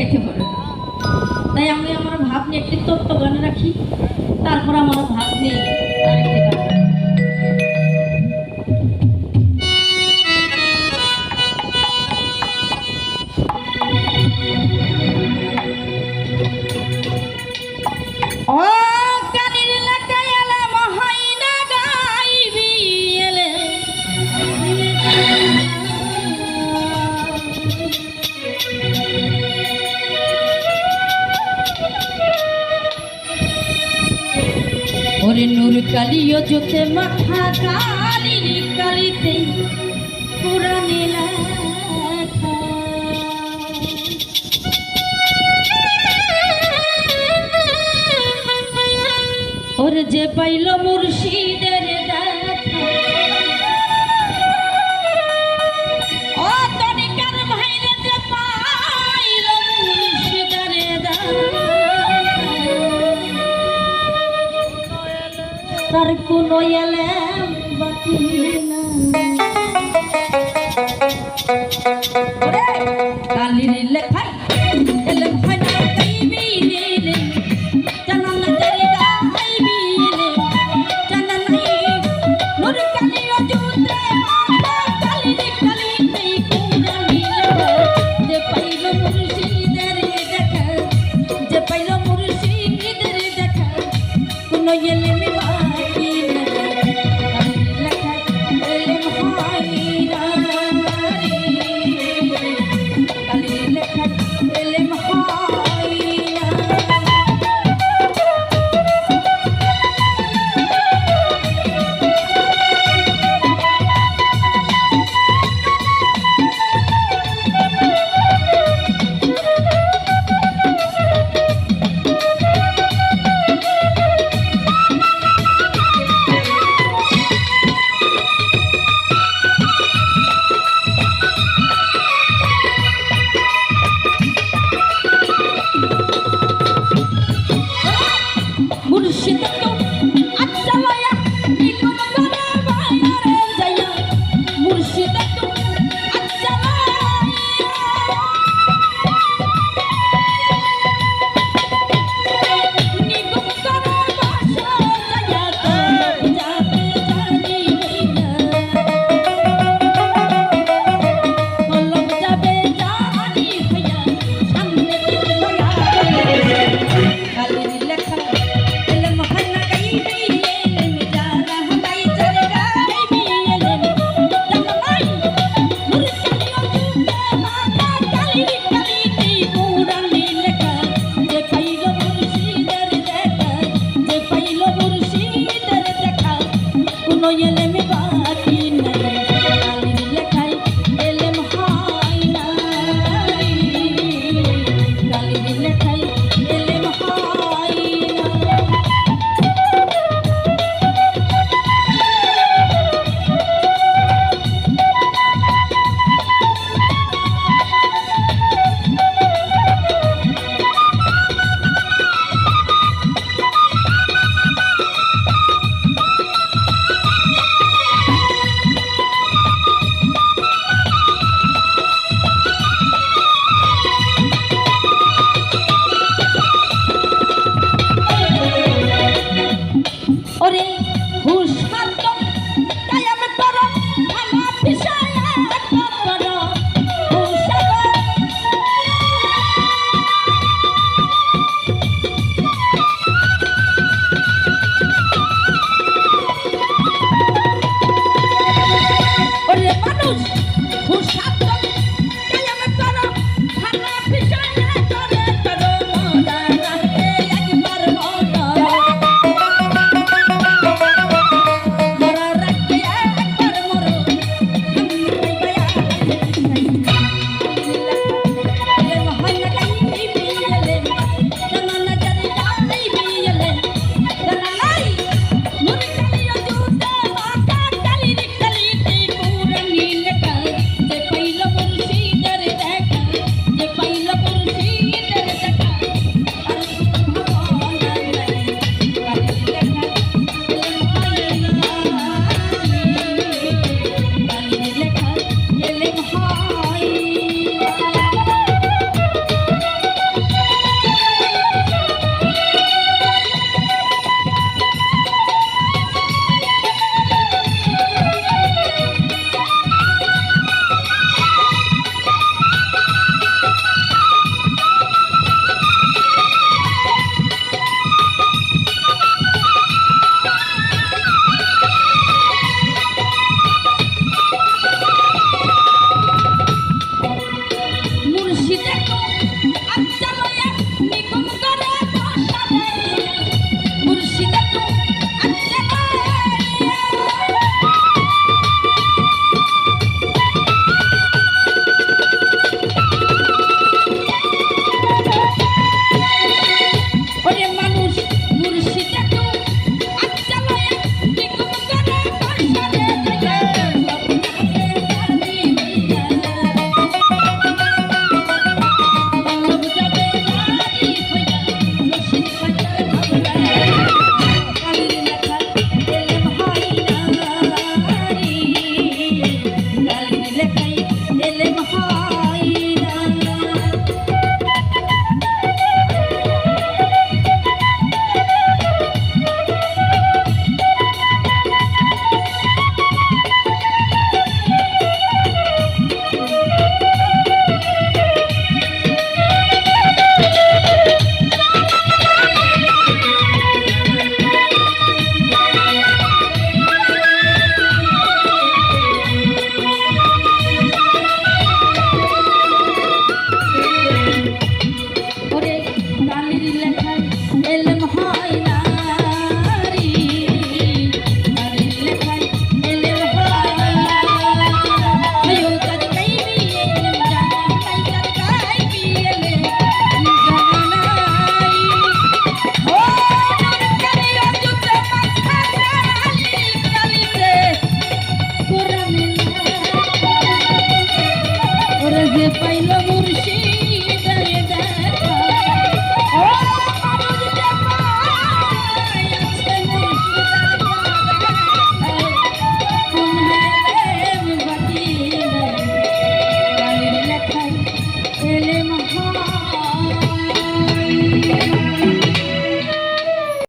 গাইতে পারে তাই আমি আমার ভাব নিয়ে একটি তত্ত্ব গান রাখি। তারপর আমার ভাব নিয়ে আরেকটি গান ওরে নূর কালিও জোতে মাথা কালি কালিতে পুরানি ওর যে পাইল মুর্শিদের কোনো এলেম বাকি oye